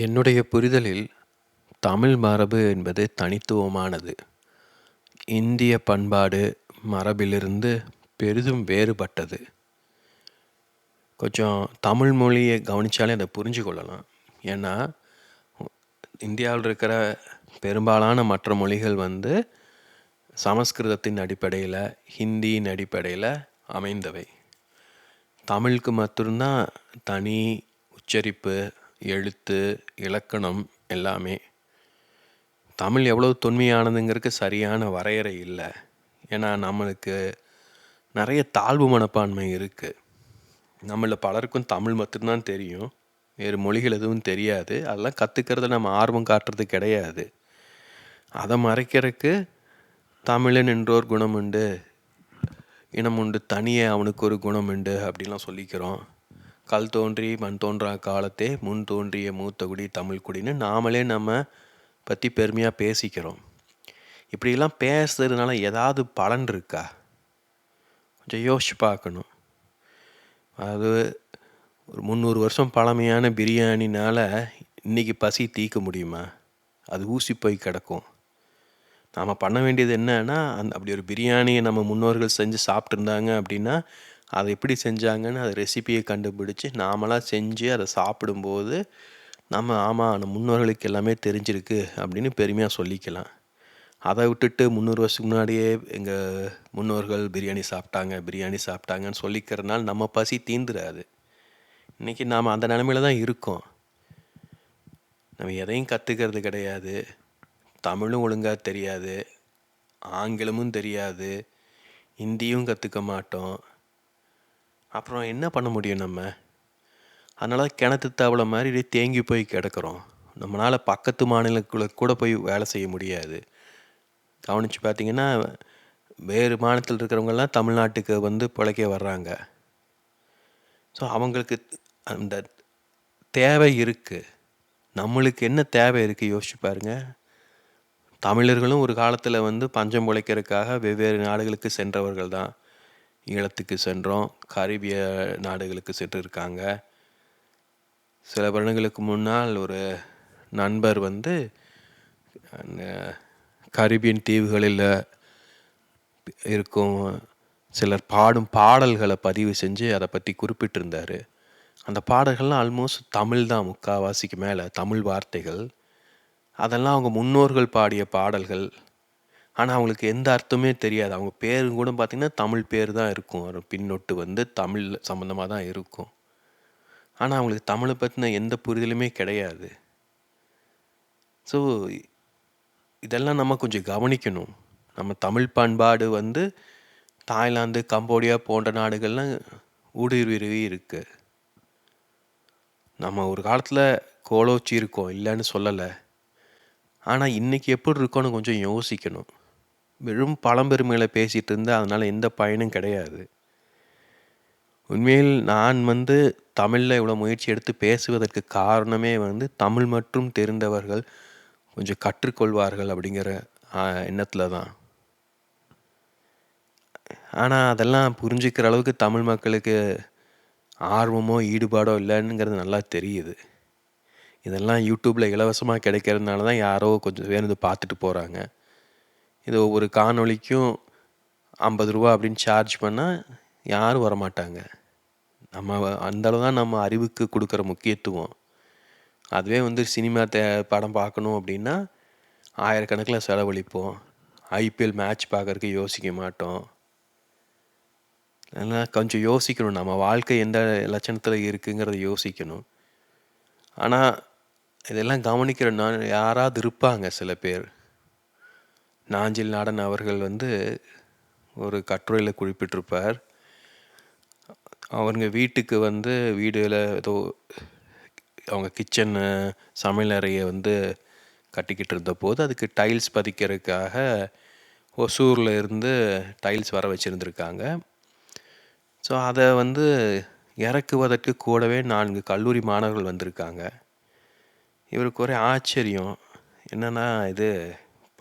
என்னுடைய புரிதலில் தமிழ் மரபு என்பது தனித்துவமானது. இந்திய பண்பாடு மரபிலிருந்து பெரிதும் வேறுபட்டது. கொஞ்சம் தமிழ் மொழியை கவனிச்சாலே அதை புரிஞ்சு கொள்ளலாம். ஏன்னா, இந்தியாவில் இருக்கிற பெரும்பாலான மற்ற மொழிகள் வந்து சமஸ்கிருதத்தின் அடிப்படையில் ஹிந்தியின் அடிப்படையில் அமைந்தவை. தமிழுக்கு மட்டும்தான் தனி உச்சரிப்பு, எழுத்து, இலக்கணம் எல்லாமே. தமிழ் எவ்வளோ தொன்மையானதுங்கிறதுக்கு சரியான வரையறை இல்லை ஏன்னா, நம்மளுக்கு நிறைய தாழ்வு மனப்பான்மை இருக்குது நம்மள பலருக்கும் தமிழ் மட்டும் தான் தெரியும். வேறு மொழிகள் எதுவும் தெரியாது. அதெல்லாம் கத்துக்கிறதுல நம்ம ஆர்வம் காட்டுறது கிடையாது. அதை மறைக்கிறதுக்கு தமிழன் என்றோர் குணம் உண்டு. இனம் உண்டு தனியே அவனுக்கு ஒரு குணம் உண்டு அப்படிலாம் சொல்லிக்கிறோம். கல் தோன்றி மண் தோன்றா காலத்தே முன் தோன்றிய மூத்த குடி தமிழ் குடின்னு நாமளே நம்ம பற்றி பெருமையாக பேசிக்கிறோம். இப்படியெல்லாம் பேசுறதுனால ஏதாவது பலன் இருக்கா? கொஞ்சம் யோசிச்சு பார்க்கணும். அது ஒரு 300 வருஷம் பழமையான பிரியாணினால் இன்றைக்கி பசி தீர்க்க முடியுமா? அது ஊசி போய் கிடக்கும். நாம் பண்ண வேண்டியது என்னன்னா, அந்த அப்படி ஒரு பிரியாணியை நம்ம முன்னோர்கள் செஞ்சு சாப்பிட்ருந்தாங்க அப்படின்னா, அதை எப்படி செஞ்சாங்கன்னு அது ரெசிப்பியை கண்டுபிடிச்சு, நாமளாக செஞ்சு அதை சாப்பிடும்போது, நம்ம ஆமாம் நம்ம முன்னோர்களுக்கு எல்லாமே தெரிஞ்சிருக்கு அப்படின்னு பெருமையாக சொல்லிக்கலாம். அதை விட்டுட்டு 300 வருஷத்துக்கு முன்னாடியே எங்கள் முன்னோர்கள் பிரியாணி சாப்பிட்டாங்க, பிரியாணி சாப்பிட்டாங்கன்னு சொல்லிக்கிறதுனால நம்ம பசி தீந்துடாது இன்றைக்கி நாம் அந்த நிலமையில தான் இருக்கோம். நம்ம எதையும் கற்றுக்கிறது கிடையாது. தமிழும் ஒழுங்காக தெரியாது. ஆங்கிலமும் தெரியாது. ஹிந்தியும் கற்றுக்க மாட்டோம். அப்புறம் என்ன பண்ண முடியும் நம்ம? அதனால கிணத்து தவளை மாதிரி தேங்கி போய் கிடக்குறோம். நம்மளால் பக்கத்து மாநிலக்குள்ள கூட போய் வேலை செய்ய முடியாது. கவனிச்சு பார்த்தீங்கன்னா, வேறு மாநிலத்தில் இருக்கிறவங்கெல்லாம் தமிழ்நாட்டுக்கு வந்து பிழைக்க வர்றாங்க. ஸோ அவங்களுக்கு அந்த தேவை இருக்குது நம்மளுக்கு என்ன தேவை இருக்குது யோசிச்சு பாருங்கள் தமிழர்களும் ஒரு காலத்தில் வந்து பஞ்சம் பிழைக்கிறதுக்காக வெவ்வேறு நாடுகளுக்கு சென்றவர்கள் தான். ஈழத்துக்கு சென்றோம். காரிபிய நாடுகளுக்கு சென்றிருக்காங்க. சில வருடங்களுக்கு முன்னால் ஒரு நண்பர் வந்து அந்த தீவுகளில் இருக்கும் சிலர் பாடும் பாடல்களை பதிவு செஞ்சு அதை பற்றி குறிப்பிட்டிருந்தார் அந்த பாடல்கள்லாம் ஆல்மோஸ்ட் தமிழ் தான் முக்கால்வாசிக்கு மேலே தமிழ் வார்த்தைகள். அதெல்லாம் அவங்க முன்னோர்கள் பாடிய பாடல்கள். ஆனால் அவங்களுக்கு எந்த அர்த்தமே தெரியாது. அவங்க பேரும் கூட பார்த்தீங்கன்னா, தமிழ் பேர் தான் இருக்கும். ஒரு பின்னொட்டு வந்து தமிழ் சம்மந்தமாக தான் இருக்கும். ஆனால் அவங்களுக்கு தமிழை பற்றின எந்த புரிதலுமே கிடையாது. ஸோ, இதெல்லாம் நம்ம கொஞ்சம் கவனிக்கணும். நம்ம தமிழ் பண்பாடு வந்து தாய்லாந்து, கம்போடியா போன்ற நாடுகள்லாம் ஊடுருவி இருக்குது நம்ம ஒரு காலத்தில் கோலோச்சி இருக்கோம். இல்லைன்னு சொல்லலை ஆனால் இன்னைக்கு எப்படி இருக்கோன்னு கொஞ்சம் யோசிக்கணும். வெறும் பழம்பெருமைகளை பேசிகிட்டு இருந்தால் அதனால் எந்த பயனும் கிடையாது. உண்மையில் நான் வந்து தமிழில் இவ்வளோ முயற்சி எடுத்து பேசுவதற்கு காரணமே வந்து தமிழ் மட்டும் தெரிந்தவர்கள் கொஞ்சம் கற்றுக்கொள்வார்கள் அப்படிங்கிற எண்ணத்தில் தான். ஆனால் அதெல்லாம் புரிஞ்சுக்கிற அளவுக்கு தமிழ் மக்களுக்கு ஆர்வமோ, ஈடுபாடோ இல்லைங்கிறது நல்லா தெரியுது. இதெல்லாம் யூடியூப்பில் இலவசமாக கிடைக்கிறதுனால தான் யாரோ கொஞ்சம் பேர் வந்து பார்த்துட்டு போகிறாங்க இது ஒவ்வொரு காணொளிக்கும் ஐம்பது ரூபா அப்படின்னு சார்ஜ் பண்ணால் யாரும் வரமாட்டாங்க. நம்ம அந்த அளவு தான் நம்ம அறிவுக்கு கொடுக்குற முக்கியத்துவம். அதுவே வந்து சினிமா தே படம் பார்க்கணும் அப்படின்னா, ஆயிரக்கணக்கில் செலவழிப்போம். ஐபிஎல் மேட்ச் பார்க்கறதுக்கு யோசிக்க மாட்டோம். அதனால் கொஞ்சம் யோசிக்கணும். நம்ம வாழ்க்கை எந்த லட்சணத்தில் இருக்குங்கிறத யோசிக்கணும். ஆனால் இதெல்லாம் கவனிக்கிற நான் யாராவது இருப்பாங்க சில பேர். நாஞ்சில் நாடன் அவர்கள் வந்து ஒரு கட்டுரையில் குறிப்பிட்டிருப்பார். அவங்க வீட்டுக்கு வந்து வீடுல ஏதோ அவங்க கிச்சனு சமையல் வந்து கட்டிக்கிட்டு இருந்தபோது, அதுக்கு டைல்ஸ் பதிக்கிறதுக்காக ஒசூரில் இருந்து டைல்ஸ் வர வச்சுருந்துருக்காங்க ஸோ, அதை வந்து இறக்குவதற்கு கூடவே நான்கு கல்லூரி மாணவர்கள் வந்திருக்காங்க. இவருக்கு ஒரே ஆச்சரியம். என்னென்னா இது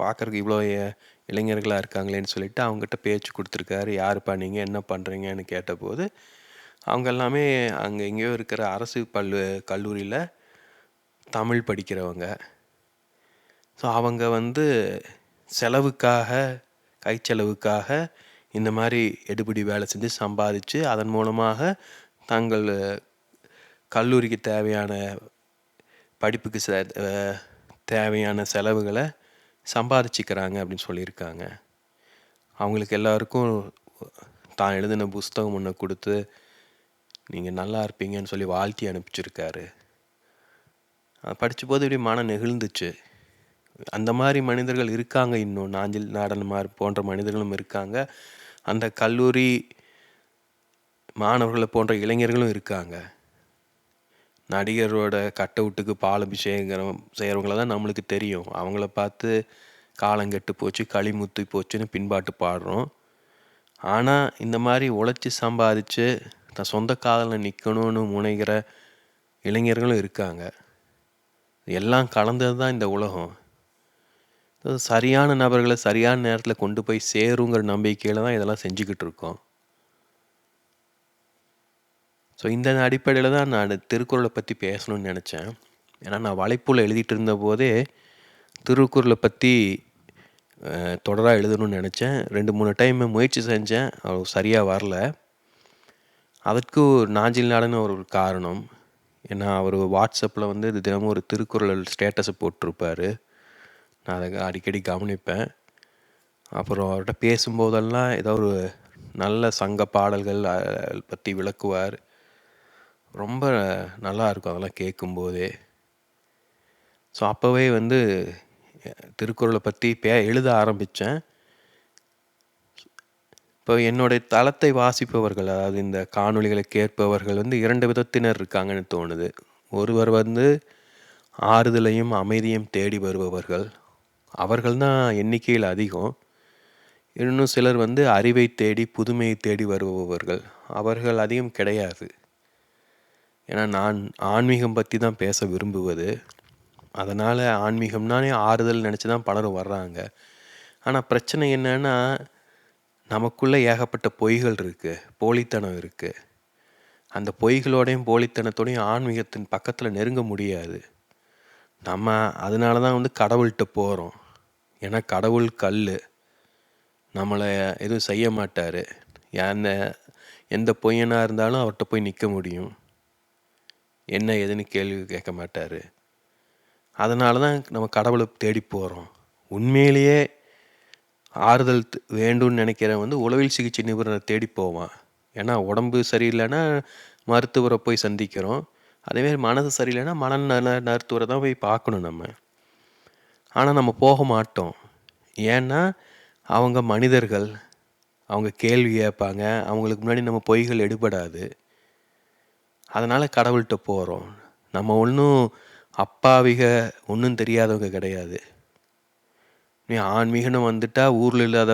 பார்க்குறக்கு இவ்வளோ இளைஞர்களாக இருக்காங்களேன்னு சொல்லிட்டு அவங்ககிட்ட பேச்சு கொடுத்துருக்காரு. "யாருப்பா நீங்கள் என்ன பண்ணுறீங்கன்னு கேட்டபோது, அவங்க எல்லாமே அங்கே எங்கேயோ இருக்கிற அரசு பள்ளு கல்லூரியில் தமிழ் படிக்கிறவங்க. ஸோ அவங்க வந்து செலவுக்காக கை செலவுக்காக இந்த மாதிரி எடுபிடி வேலை செஞ்சு சம்பாதிச்சு அதன் மூலமாக தங்கள் கல்லூரிக்கு தேவையான படிப்புக்கு தேவையான செலவுகளை சம்பாதிச்சுக்கிறாங்க அப்படின்னு சொல்லியிருக்காங்க. அவங்களுக்கு எல்லாருக்கும் தான் எழுதின புஸ்தகம் ஒன்று கொடுத்து நீங்கள் நல்லா இருப்பீங்கன்னு சொல்லி வாழ்த்தி அனுப்பிச்சிருக்காரு. அதை படித்தபோது இப்படி மனம் நெகிழ்ந்துச்சு. அந்த மாதிரி மனிதர்கள் இருக்காங்க இன்னும். நாஞ்சில் நாடன்மார் போன்ற மனிதர்களும் இருக்காங்க. அந்த கல்லூரி மாணவர்களை போன்ற இளைஞர்களும் இருக்காங்க. நடிகரோட கட் அவுட்டுக்கு பால் அபிஷேகம் செய்கிறவங்கள தான் நம்மளுக்கு தெரியும். அவங்கள பார்த்து காலங்கெட்டு போச்சு களிமுத்து போச்சுன்னு பின்பாட்டு பாடுறோம். ஆனால் இந்த மாதிரி உழைச்சி சம்பாதிச்சு தன் சொந்த காதலில் நிற்கணும்னு முனைகிற இளைஞர்களும் இருக்காங்க. எல்லாம் கலந்தது தான் இந்த உலகம். சரியான நபர்களை சரியான நேரத்தில் கொண்டு போய் சேருங்கிற நம்பிக்கையில் தான் இதெல்லாம் செஞ்சுக்கிட்டு இருக்கோம். ஸோ இந்த அடிப்படையில் தான் நான் திருக்குறளை பற்றி பேசணும்னு நினச்சேன். ஏன்னா நான் வலைப்பூல எழுதிட்டு இருந்தபோதே திருக்குறளை பற்றி தொடராக எழுதணும்னு நினச்சேன். ரெண்டு மூணு டைம் முயற்சி செஞ்சேன். அவர் சரியாக வரல. அதற்கு நாஞ்சில் நாடுன்னு ஒரு காரணம். ஏன்னா அவர் வாட்ஸ்அப்பில் வந்து இது தினமும் ஒரு திருக்குறள் ஸ்டேட்டஸை போட்டிருப்பார். நான் அதை அடிக்கடி கவனிப்பேன். அப்புறம் அவர்கிட்ட பேசும்போதெல்லாம் ஏதோ ஒரு நல்ல சங்க பாடல்கள் பற்றி விளக்குவார். ரொம்ப நல்லா இருக்கும் அதெல்லாம் கேட்கும்போதே. ஸோ அப்போவே வந்து திருக்குறளை பற்றி பே எழுத ஆரம்பித்தேன் இப்போ என்னுடைய தளத்தை வாசிப்பவர்கள் அதாவது இந்த காணொலிகளை கேட்பவர்கள் வந்து இரண்டு விதத்தினர் இருக்காங்கன்னு தோணுது. ஒருவர் வந்து ஆறுதலையும் அமைதியும் தேடி வருபவர்கள். அவர்கள் தான் எண்ணிக்கையில் அதிகம். இன்னும் சிலர் வந்து அறிவை தேடி புதுமையை தேடி வருபவர்கள். அவர்கள் அதிகம் கிடையாது. ஏன்னா நான் ஆன்மீகம் பற்றி தான் பேச விரும்புவது. அதனால் ஆன்மீகம்னாலே ஆறுதல் நினச்சி தான் பலரும் வர்றாங்க. ஆனால் பிரச்சனை என்னென்னா நமக்குள்ளே ஏகப்பட்ட பொய்கள் இருக்குது போலித்தனம் இருக்குது அந்த பொய்களோடையும் போலித்தனத்தோடையும் ஆன்மீகத்தின் பக்கத்தில் நெருங்க முடியாது. நம்ம அதனால தான் வந்து கடவுள்கிட்ட போகிறோம் ஏன்னா கடவுள் கல் நம்மளை எதுவும் செய்ய மாட்டார். எந்த எந்த பொய்யனாக இருந்தாலும் அவர்கிட்ட போய் நிற்க முடியும். என்ன ஏதுன்னு கேள்வி கேட்க மாட்டார். அதனால தான் நம்ம கடவுளை தேடி போகிறோம் உண்மையிலேயே ஆறுதல் வேண்டும்னு நினைக்கிறவன் வந்து உளவில் சிகிச்சை நிபுணரை தேடி போவான். ஏன்னா உடம்பு சரியில்லைன்னா மருத்துவரை போய் சந்திக்கிறோம். அதேமாரி மனது சரியில்லைன்னா மன மருத்துவரை தான் போய் பார்க்கணும் நம்ம. ஆனால் நம்ம போக மாட்டோம். ஏன்னா அவங்க மனிதர்கள் அவங்க கேள்வி கேட்பாங்க. அவங்களுக்கு முன்னாடி நம்ம பொய்கள் எடுபடாது. அதனால் கடவுள்கிட்ட போகிறோம் நம்ம ஒன்றும் அப்பாவிக ஒன்றும் தெரியாதவங்க கிடையாது. நீ ஆன்மீகன்னு வந்துட்டால் ஊரில் இல்லாத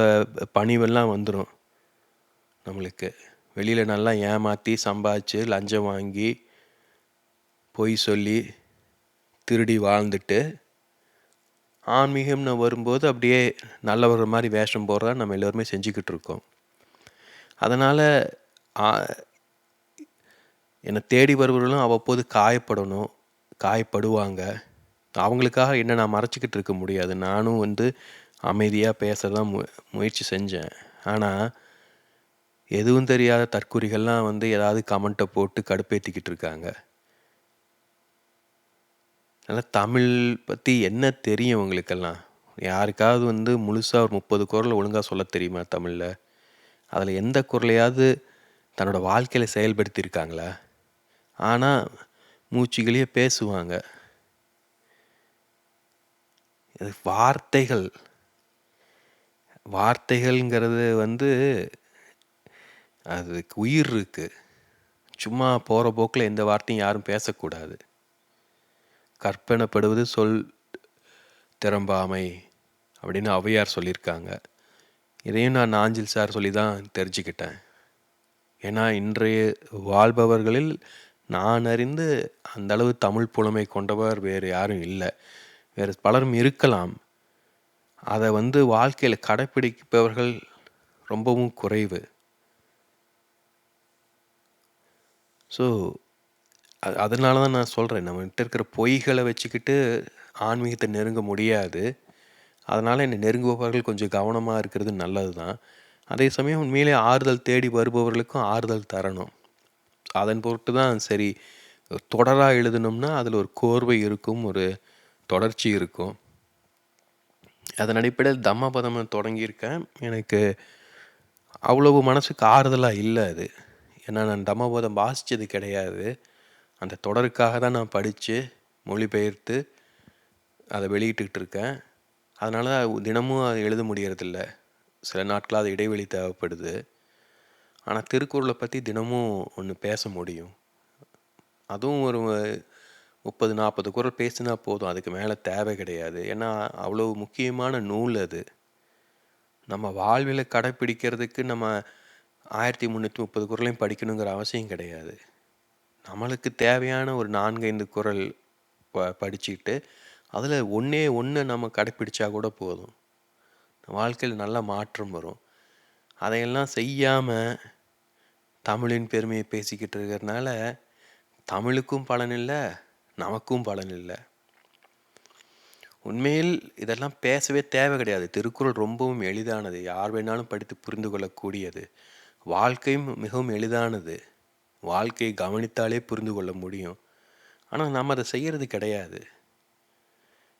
பணிவெல்லாம் வந்துடும் நம்மளுக்கு. வெளியில் நல்லா ஏமாற்றி சம்பாதிச்சு லஞ்சம் வாங்கி பொய் சொல்லி திருடி வாழ்ந்துட்டு ஆன்மீகம்னு வரும்போது அப்படியே நல்லவர் மாதிரி வேஷம் போடுறதா நம்ம எல்லோருமே செஞ்சுக்கிட்டு இருக்கோம். அதனால் என்னை தேடி வருபவர்களும் அவ்வப்போது காயப்படணும் காயப்படுவாங்க. அவங்களுக்காக என்ன நான் மறைச்சிக்கிட்டு இருக்க முடியாது. நானும் வந்து அமைதியாக பேச தான் மு முயற்சி செஞ்சேன். ஆனால் எதுவும் தெரியாத தற்குறிகள்லாம் வந்து ஏதாவது கமெண்ட்டை போட்டு கடுப்பேற்றிக்கிட்டு இருக்காங்க. அதனால் தமிழ் பற்றி என்ன தெரியும் உங்களுக்கெல்லாம்? யாருக்காவது வந்து முழுசாக ஒரு முப்பது குரல் ஒழுங்காக சொல்ல தெரியுமா தமிழில்? அதில் எந்த குரலையாவது தன்னோட வாழ்க்கையில் செயல்படுத்தியிருக்காங்களா? ஆனால் மூச்சுகளையே பேசுவாங்க. இது வார்த்தைகள். வார்த்தைகள்ங்கிறது வந்து அதுக்கு உயிர் இருக்குது சும்மா போகிற போக்கில் எந்த வார்த்தையும் யாரும் பேசக்கூடாது. கற்பனைப்படுவது சொல் திறம்பாமை அப்படின்னு ஔவையார் சொல்லியிருக்காங்க. இதையும் நான் நாஞ்சில் சார் சொல்லி தான் தெரிஞ்சுக்கிட்டேன். ஏன்னா இன்றைய வாழ்பவர்களில் நான் அறிந்து அந்த அளவு தமிழ் புலமை கொண்டவர் வேறு யாரும் இல்லை. வேறு பலரும் இருக்கலாம். அதை வந்து வாழ்க்கையில் கடைப்பிடிப்பவர்கள் ரொம்பவும் குறைவு. ஸோ அது அதனால தான் நான் சொல்கிறேன் நம்மகிட்ட இருக்கிற பொய்களை வச்சுக்கிட்டு ஆன்மீகத்தை நெருங்க முடியாது. அதனால் என்னை நெருங்குபவர்கள் கொஞ்சம் கவனமாக இருக்கிறது நல்லது தான் அதே சமயம் உண்மையிலே ஆறுதல் தேடி வருபவர்களுக்கும் ஆறுதல் தரணும். அதன் பொருட்டு தான் சரி தொடராக எழுதணும்னா அதில் ஒரு கோர்வை இருக்கும் ஒரு தொடர்ச்சி இருக்கும். அதன் அடிப்படையில் தம்மபதம் தொடங்கியிருக்கேன். எனக்கு அவ்வளவு மனசுக்கு ஆறுதலாக இல்லை அது. ஏன்னா நான் தம்மபதம் வாசித்தது கிடையாது. அந்த தொடருக்காக தான் நான் படித்து மொழிபெயர்த்து அதை வெளியிட்டுக்கிட்டு இருக்கேன். அதனால தினமும் அதை எழுத முடியறதில்ல. சில நாட்களாக அது இடைவெளி தேவைப்படுது. ஆனால் திருக்குறளை பற்றி தினமும் ஒன்று பேச முடியும். அதுவும் ஒரு முப்பது நாற்பது குரல் பேசினா போதும். அதுக்கு மேலே தேவை கிடையாது. ஏன்னா அவ்வளோ முக்கியமான நூல் அது. நம்ம வாழ்வில் கடைப்பிடிக்கிறதுக்கு நம்ம ஆயிரத்தி முந்நூற்றி முப்பது குரலையும் படிக்கணுங்கிற அவசியம் கிடையாது. நம்மளுக்கு தேவையான ஒரு நான்கைந்து குரல் ப படிச்சுக்கிட்டு அதில் ஒன்றே ஒன்று நம்ம கடைப்பிடிச்சா கூட போதும். வாழ்க்கையில் நல்ல மாற்றம் வரும். அதையெல்லாம் செய்யாமல் தமிழின் பெருமையை பேசிக்கிட்டு இருக்கிறதுனால தமிழுக்கும் பலன் இல்லை நமக்கும் பலன் இல்லை. உண்மையில் இதெல்லாம் பேசவே தேவை கிடையாது. திருக்குறள் ரொம்பவும் எளிதானது. யார் வேணாலும் படித்து புரிந்து கொள்ளக்கூடியது. வாழ்க்கையும் மிகவும் எளிதானது. வாழ்க்கையை கவனித்தாலே புரிந்து கொள்ள முடியும். ஆனால் நம்ம அதை செய்கிறது கிடையாது.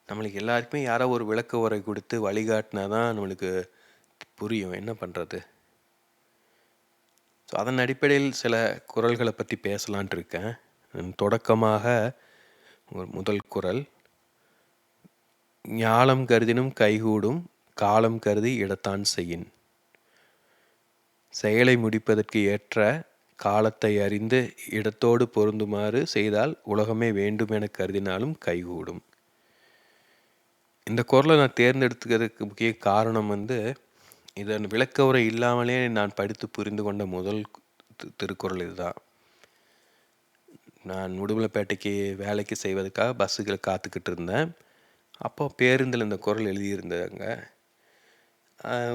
நம்மளுக்கு எல்லாருக்குமே யாரோ ஒரு விளக்க உரை கொடுத்து வழிகாட்டினா தான் நம்மளுக்கு புரியும். என்ன பண்ணுறது ஸோ அதன் அடிப்படையில் சில குரல்களை பற்றி பேசலான் இருக்கேன். தொடக்கமாக ஒரு முதல் குரல். ஞாலம் கருதினும் கைகூடும் காலம் கருதி இடத்தான் செய்யின். செயலை முடிப்பதற்கு ஏற்ற காலத்தை அறிந்து இடத்தோடு பொருந்துமாறு செய்தால் உலகமே வேண்டும் என கருதினாலும் கைகூடும். இந்த குரலை நான் தேர்ந்தெடுத்துக்கிறதுக்கு முக்கிய காரணம் வந்து இதன் விளக்க உரை இல்லாமலே நான் படித்து புரிந்து கொண்ட முதல் திருக்குறள் இதுதான். நான் உடுமலைப்பேட்டைக்கு வேலைக்கு செய்வதற்காக பஸ்ஸுகளை காத்துக்கிட்டு இருந்தேன். அப்போ பேருந்தில் இந்த குரல் எழுதியிருந்தாங்க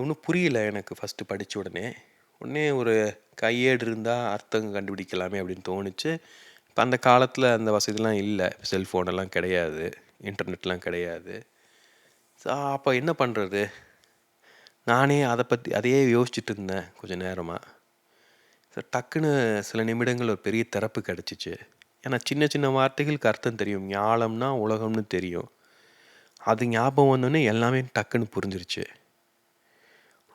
ஒன்றும் புரியல எனக்கு ஃபஸ்ட்டு படித்த உடனே. உடனே ஒரு கையேடு இருந்தால் அர்த்தம் கண்டுபிடிக்கலாமே அப்படின்னு தோணுச்சு. இப்போ அந்த காலத்தில் அந்த வசதிலாம் இல்லை. செல்ஃபோனெல்லாம் கிடையாது. இன்டர்நெட்லாம் கிடையாது. ஸோ அப்போ என்ன பண்ணுறது நானே அதை பற்றி அதையே யோசிச்சுட்டு இருந்தேன் கொஞ்சம் நேரமாக ஸோ டக்குன்னு சில நிமிடங்கள் ஒரு பெரிய திறப்பு கிடச்சிச்சு. ஏன்னா சின்ன சின்ன வார்த்தைகளுக்கு அர்த்தம் தெரியும். ஞாலம்னா உலகம்னு தெரியும். அது ஞாபகம் வந்தோடனே எல்லாமே டக்குன்னு புரிஞ்சிருச்சு.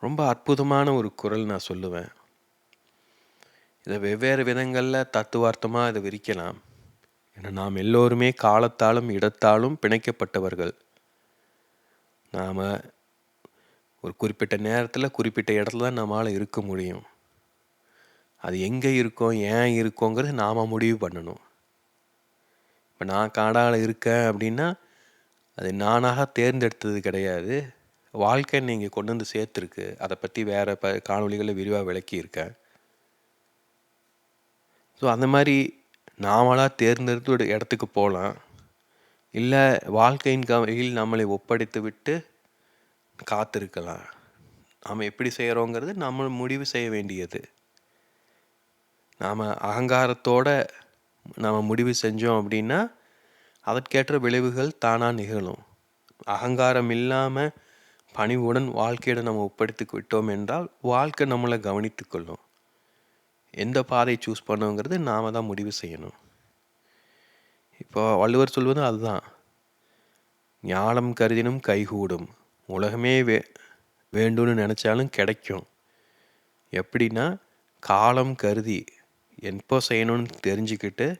ரொம்ப அற்புதமான ஒரு குரல் நான் சொல்லுவேன். இதை வெவ்வேறு விதங்களில் தத்துவார்த்தமாக இதை விரிக்கலாம். ஏன்னா நாம் எல்லோருமே காலத்தாலும் இடத்தாலும் பிணைக்கப்பட்டவர்கள். நாம் ஒரு குறிப்பிட்ட நேரத்தில் குறிப்பிட்ட இடத்துல தான் நம்மளால் இருக்க முடியும். அது எங்கே இருக்கோம் ஏன் இருக்கோங்கிறது நாம் முடிவு பண்ணணும். இப்போ நான் காடால் இருக்கேன் அப்படின்னா அது நானாக தேர்ந்தெடுத்தது கிடையாது. வாழ்க்கை நீங்கள் கொண்டு வந்து சேர்த்துருக்கு. அதை பற்றி வேறு ப காணொலிகளில் விரிவாக விளக்கியிருக்கேன். ஸோ அந்த மாதிரி நாமளாக தேர்ந்தெடுத்து இடத்துக்கு போகலாம் இல்லை வாழ்க்கையின் கவையில் நம்மளை ஒப்படைத்து விட்டு காத்திருக்கலாம். நாம் எப்படி செய்கிறோங்கிறது நம்ம முடிவு செய்ய வேண்டியது. நாம் அகங்காரத்தோட நாம் முடிவு செஞ்சோம் அப்படின்னா அதற்கேற்ற விளைவுகள் தானாக நிகழும். அகங்காரம் இல்லாமல் பணிவுடன் வாழ்க்கையிட நம்ம ஒப்படைத்து விட்டோம் என்றால் வாழ்க்கை நம்மளை கவனித்து கொள்ளும். எந்த பாதையை சூஸ் பண்ணுங்கிறது நாம் தான் முடிவு செய்யணும். இப்போ வள்ளுவர் சொல்வது அதுதான். ஞானம் கருதினும் கைகூடும். உலகமே வே வேண்டும்னு நினச்சாலும் கிடைக்கும். எப்படின்னா காலம் கருதி எப்போ செய்யணும்னு தெரிஞ்சுக்கிட்டு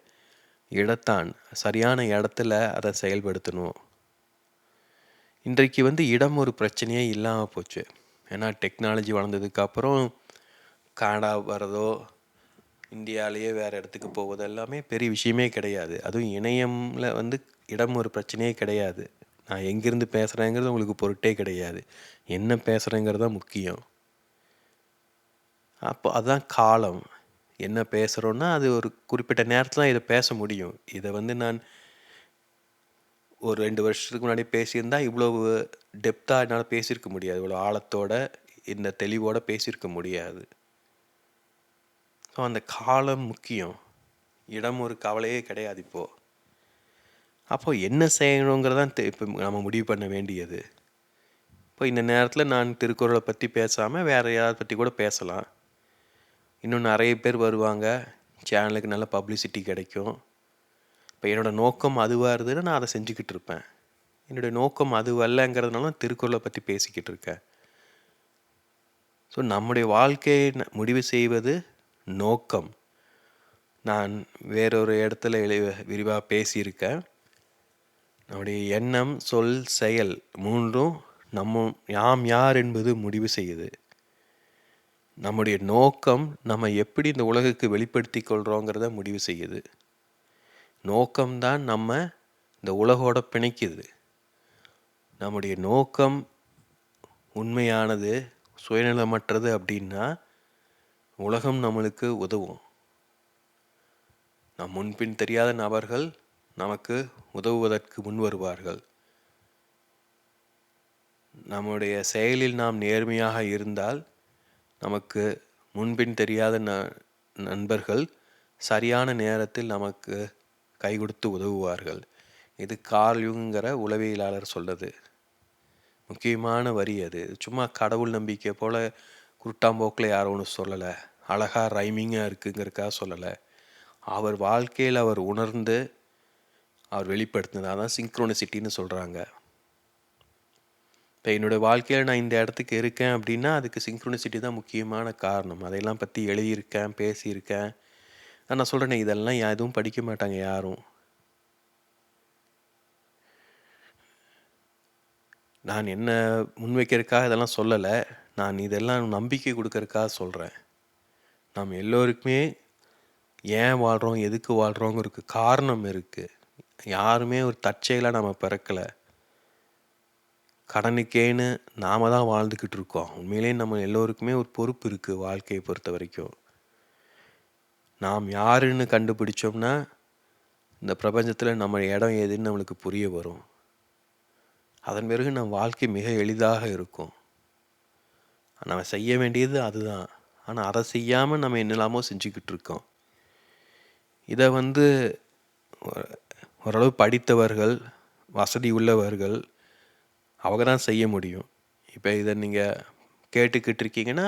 இடத்தான் சரியான இடத்துல அதை செயல்படுத்தணும். இன்றைக்கு வந்து இடம் ஒரு பிரச்சனையே இல்லாமல் போச்சு. ஏன்னா டெக்னாலஜி வளர்ந்ததுக்கப்புறம் கனடா வரதோ இந்தியாவிலேயே வேறு இடத்துக்கு போவது எல்லாமே பெரிய விஷயமே கிடையாது. அதுவும் இணையமில் வந்து இடம் ஒரு பிரச்சனையே கிடையாது. நான் எங்கேருந்து பேசுகிறேங்கிறது உங்களுக்கு பொருட்டே கிடையாது. என்ன பேசுகிறேங்கிறது தான் முக்கியம். அப்போ அதுதான் காலம். என்ன பேசுகிறோன்னா அது ஒரு குறிப்பிட்ட நேரத்தில் தான் இதை பேச முடியும். இதை வந்து நான் ஒரு ரெண்டு வருஷத்துக்கு முன்னாடி பேசியிருந்தால் இவ்வளோ டெப்த்தாக என்னால் பேசியிருக்க முடியாது. இவ்வளோ ஆழத்தோட இந்த தெளிவோடு பேசியிருக்க முடியாது. ஸோ அந்த காலம் முக்கியம். இடம் ஒரு கவலையே கிடையாது இப்போது அப்போ என்ன செய்யணுங்கிறதான் இப்போ நம்ம முடிவு பண்ண வேண்டியது. இப்போ இந்த நேரத்தில் நான் திருக்குறளை பற்றி பேசாமல் வேறு யாரை பற்றி கூட பேசலாம். இன்னும் நிறைய பேர் வருவாங்க. சேனலுக்கு நல்ல பப்ளிசிட்டி கிடைக்கும். இப்போ என்னோடய நோக்கம் அதுவாக இருந்ததுன்னா நான் அதை செஞ்சுக்கிட்டு இருப்பேன். என்னுடைய நோக்கம் அது அல்லங்கிறதுனால திருக்குறளை பற்றி பேசிக்கிட்டு இருக்கேன். ஸோ நம்முடைய வாழ்க்கையை முடிவு செய்வது நோக்கம். நான் வேறொரு இடத்துல விரிவாக பேசியிருக்கேன். நம்முடைய எண்ணம் சொல் செயல் மூன்றும் நம்ம யாம் யார் என்பது முடிவு செய்யுது. நம்முடைய நோக்கம் நம்ம எப்படி இந்த உலகுக்கு வெளிப்படுத்தி கொள்கிறோங்கிறத முடிவு செய்யுது. நோக்கம்தான் நம்ம இந்த உலகோட பிணைக்குது. நம்முடைய நோக்கம் உண்மையானது சுயநலமற்றது அப்படின்னா உலகம் நம்மளுக்கு உதவும். நம் முன்பின் தெரியாத நபர்கள் நமக்கு உதவுவதற்கு முன் வருவார்கள். நம்முடைய செயலில் நாம் நேர்மையாக இருந்தால் நமக்கு முன்பின் தெரியாத ந நண்பர்கள் சரியான நேரத்தில் நமக்கு கை கொடுத்து உதவுவார்கள். இது கார்லுங்கிற உளவியலாளர் சொல்லுது முக்கியமான வரி அது. சும்மா கடவுள் நம்பிக்கை போல் குருட்டாம்போக்கில் யாரும் ஒன்று சொல்லலை. அழகாக ரைமிங்காக இருக்குங்கிறக்காக சொல்லலை. அவர் வாழ்க்கையில் அவர் உணர்ந்து அவர் வெளிப்படுத்தினது. அதான் சிங்க்ரோனிசிட்டின்னு சொல்கிறாங்க இப்போ என்னோடய வாழ்க்கையில் நான் இந்த இடத்துக்கு இருக்கேன் அப்படின்னா அதுக்கு சிங்க்ரோனிசிட்டி தான் முக்கியமான காரணம். அதையெல்லாம் பற்றி எழுதியிருக்கேன் பேசியிருக்கேன். நான் சொல்கிறேனே இதெல்லாம் எதுவும் படிக்க மாட்டாங்க யாரும். நான் என்ன முன்வைக்கிறதுக்காக இதெல்லாம் சொல்லலை. நான் இதெல்லாம் நம்பிக்கை கொடுக்கறதுக்காக சொல்கிறேன் நாம் எல்லோருக்குமே ஏன் வாழ்கிறோம் எதுக்கு வாழ்கிறோங்கிறதுக்கு காரணம் இருக்குது யாருமே ஒரு தற்செயலாக நம்ம பிறக்கலை. கடனுக்கேன்னு நாம் தான் வாழ்ந்துக்கிட்டு இருக்கோம். உண்மையிலே நம்ம எல்லோருக்குமே ஒரு பொறுப்பு இருக்குது வாழ்க்கையை பொறுத்த வரைக்கும். நாம் யாருன்னு கண்டுபிடிச்சோம்னா இந்த பிரபஞ்சத்தில் நம்ம இடம் எதுன்னு நம்மளுக்கு புரிய வரும். அதன் பிறகு நம் வாழ்க்கை மிக எளிதாக இருக்கும். நம்ம செய்ய வேண்டியது அதுதான். ஆனால் அதை செய்யாமல் நம்ம என்னெல்லாமோ செஞ்சுக்கிட்டு இருக்கோம். இதை வந்து ஓரளவு படித்தவர்கள் வசதி உள்ளவர்கள் அவங்க தான் செய்ய முடியும். இப்போ இதை நீங்கள் கேட்டுக்கிட்டு இருக்கீங்கன்னா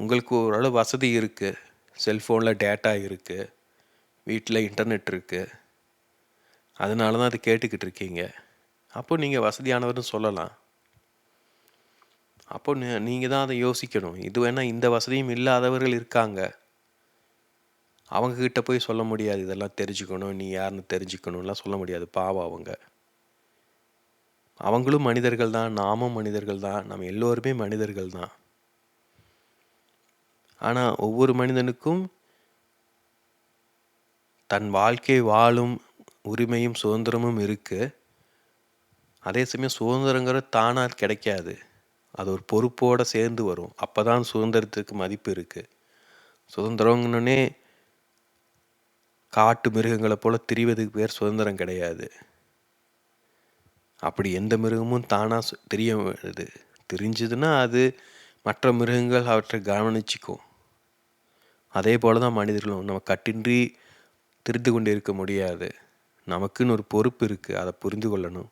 உங்களுக்கு ஓரளவு வசதி இருக்குது செல்ஃபோனில் டேட்டா இருக்குது வீட்டில் இன்டர்நெட் இருக்குது அதனால தான் அதை கேட்டுக்கிட்டு இருக்கீங்க. அப்போ நீங்கள் வசதியானவர்னு சொல்லலாம். அப்போ நீங்கள் தான் அதை யோசிக்கணும். இது வேணால் இந்த வசதியும் இல்லாதவர்கள் இருக்காங்க. அவங்கக்கிட்ட போய் சொல்ல முடியாது. இதெல்லாம் தெரிஞ்சுக்கணும். நீ யாருன்னு தெரிஞ்சுக்கணும்லாம் சொல்ல முடியாது. பாவம் அவங்க. அவங்களும் மனிதர்கள் தான். நாமும் மனிதர்கள் தான். நம்ம எல்லோருமே மனிதர்கள் தான். ஆனால் ஒவ்வொரு மனிதனுக்கும் தன் வாழ்க்கை வாழும் உரிமையும் சுதந்திரமும் இருக்குது அதே சமயம் சுதந்திரங்கிறது தானாக கிடைக்காது. அது ஒரு பொறுப்போடு சேர்ந்து வரும். அப்போ தான் சுதந்திரத்துக்கு மதிப்பு இருக்குது சுதந்திரங்கன்னே காட்டு மிருகங்களை போல் திரிவதுக்கு பேர் சுதந்திரம் கிடையாது. அப்படி எந்த மிருகமும் தானாக தெரிய வருது. தெரிஞ்சதுன்னா அது மற்ற மிருகங்கள் அவற்றை கவனிச்சிக்கும். அதே போல் தான் மனிதர்களும் நம்ம கட்டின்றி தெரிந்து கொண்டு இருக்க முடியாது. நமக்குன்னு ஒரு பொறுப்பு இருக்குது அதை புரிந்து கொள்ளணும்.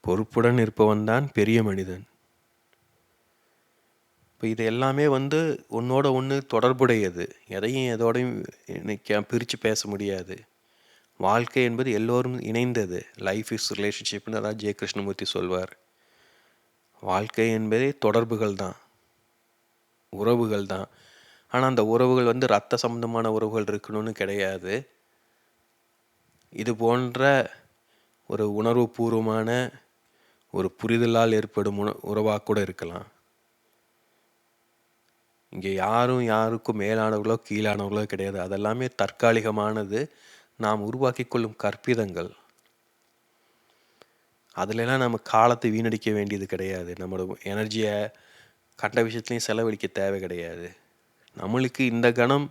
பொறுப்புடன் இருப்பவன் தான் பெரிய மனிதன். இப்போ இது எல்லாமே வந்து ஒன்றோட ஒன்று தொடர்புடையது. எதையும் எதோடையும் இன்னைக்கு பிரித்து பேச முடியாது. வாழ்க்கை என்பது எல்லோரும் இணைந்தது. லைஃப் இஸ் ரிலேஷன்ஷிப்னு அதான் ஜெய கிருஷ்ணமூர்த்தி சொல்வார். வாழ்க்கை என்பதே தொடர்புகள் தான். உறவுகள் தான். ஆனால் அந்த உறவுகள் வந்து ரத்த சம்பந்தமான உறவுகள் இருக்கணும்னு கிடையாது. இது போன்ற ஒரு உணர்வு பூர்வமான ஒரு புரிதலால் ஏற்படும் உண உறவாக கூட இருக்கலாம். இங்கே யாரும் யாருக்கும் மேலானவர்களோ கீழானவர்களோ கிடையாது. அதெல்லாமே தற்காலிகமானது. நாம் உருவாக்கி கொள்ளும் கற்பிதங்கள். அதுலலாம் நம்ம காலத்தை வீணடிக்க வேண்டியது கிடையாது. நம்மளோட எனர்ஜியை கண்ட விஷயத்துலையும் செலவழிக்க தேவை கிடையாது. நம்மளுக்கு இந்த கணம்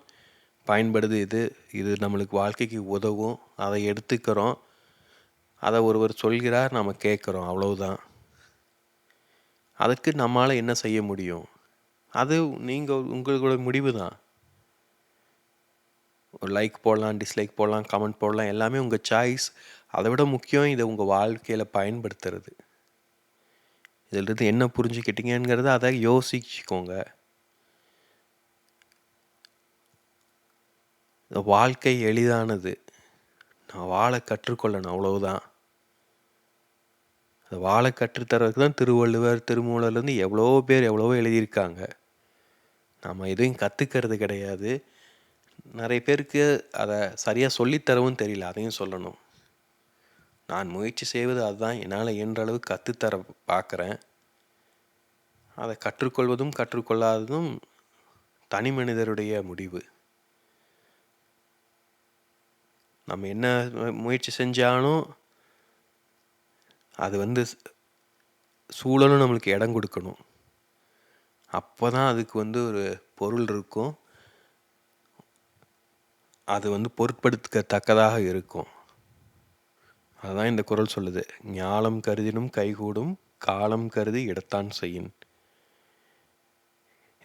பயன்படுது. இது இது நம்மளுக்கு வாழ்க்கைக்கு உதவும். அதை எடுத்துக்கிறோம். அதை ஒருவர் சொல்கிறார் நம்ம கேட்குறோம். அவ்வளவுதான். அதுக்கு நம்மளால் என்ன செய்ய முடியும்? அது நீங்கள் உங்களோட முடிவு தான் ஒரு லைக் போடலாம் டிஸ்லைக் போடலாம் கமெண்ட் போடலாம் எல்லாமே உங்கள் சாய்ஸ் அதை விட முக்கியம் இதை உங்கள் வாழ்க்கையில் பயன்படுத்துறது. இதிலிருந்து என்ன புரிஞ்சுக்கிட்டீங்கிறத அதை யோசிச்சுக்கோங்க. இந்த வாழ்க்கை எளிதானது. நான் வாழ கற்றுக்கொள்ளணும் அவ்வளவுதான். அந்த வாழ கற்றுத்தரதுக்கு தான் திருவள்ளுவர் திருமூலர்லேருந்து எவ்வளோ பேர் எவ்வளவோ எழுதியிருக்காங்க. நம்ம எதையும் கற்றுக்கிறது கிடையாது. நிறைய பேருக்கு அதை சரியாக சொல்லித்தரவும் தெரியல அதையும் சொல்லணும். நான் முயற்சி செய்வது அதுதான். என்னால் இயன்ற அளவு கற்றுத்தர பார்க்குறேன் அதை கற்றுக்கொள்வதும் கற்றுக்கொள்ளாததும் தனி மனிதருடைய முடிவு. நம்ம என்ன முயற்சி செஞ்சாலும் அது வந்து சூழலும் நம்மளுக்கு இடம் கொடுக்கணும். அப்போ தான் அதுக்கு வந்து ஒரு பொருள் இருக்கும். அது வந்து பொருட்படுத்தத்தக்கதாக இருக்கும். அதுதான் இந்த குரல் சொல்லுது. ஞாலம் கருதினும் கைகூடும் காலம் கருதி இடத்தான் செய்யின்.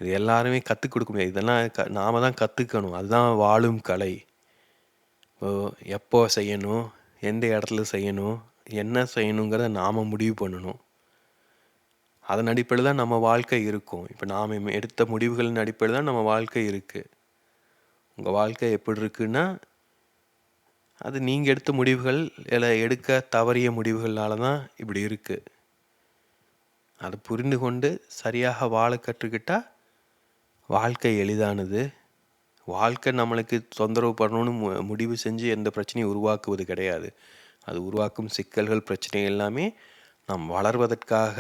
இது எல்லாருமே கற்றுக் கொடுக்க முடியாது. இதெல்லாம் க நாம தான் கற்றுக்கணும் அதுதான் வாழும் கலை. எப்போ செய்யணும்? எந்த இடத்துல செய்யணும்? என்ன செய்யணுங்கிறத நாம் முடிவு பண்ணணும். அதன் அடிப்படையில் தான் நம்ம வாழ்க்கை இருக்கும். இப்போ நாம் எடுத்த முடிவுகளின் அடிப்படையில் தான் நம்ம வாழ்க்கை இருக்குது உங்கள் வாழ்க்கை எப்படி இருக்குன்னா அது நீங்கள் எடுத்த முடிவுகள் இல்லை எடுக்க தவறிய முடிவுகள்னால தான் இப்படி இருக்குது அதை புரிந்து கொண்டு சரியாக வாழ கற்றுக்கிட்டால் வாழ்க்கை எளிதானது. வாழ்க்கை நம்மளுக்கு தொந்தரவு பண்ணணும்னு மு முடிவு செஞ்சு எந்த பிரச்சனையும் உருவாக்குவது கிடையாது. அது உருவாக்கும் சிக்கல்கள் பிரச்சனை எல்லாமே நாம் வளர்வதற்காக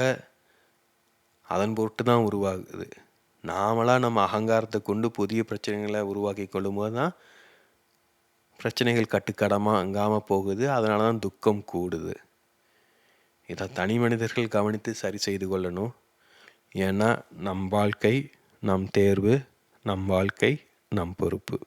அதன் பொருட்டு தான் உருவாகுது. நாமளாக நம்ம அகங்காரத்தை கொண்டு புதிய பிரச்சனைகளை உருவாக்கி கொள்ளும்போது தான் பிரச்சனைகள் கட்டுக்கடமாக அங்காமல் போகுது. அதனால தான் துக்கம் கூடுது. இதை தனி மனிதர்கள் கவனித்து சரி செய்து கொள்ளணும். ஏன்னா நம் வாழ்க்கை நம் தேர்வு நம் வாழ்க்கை நம் பொறுப்பு.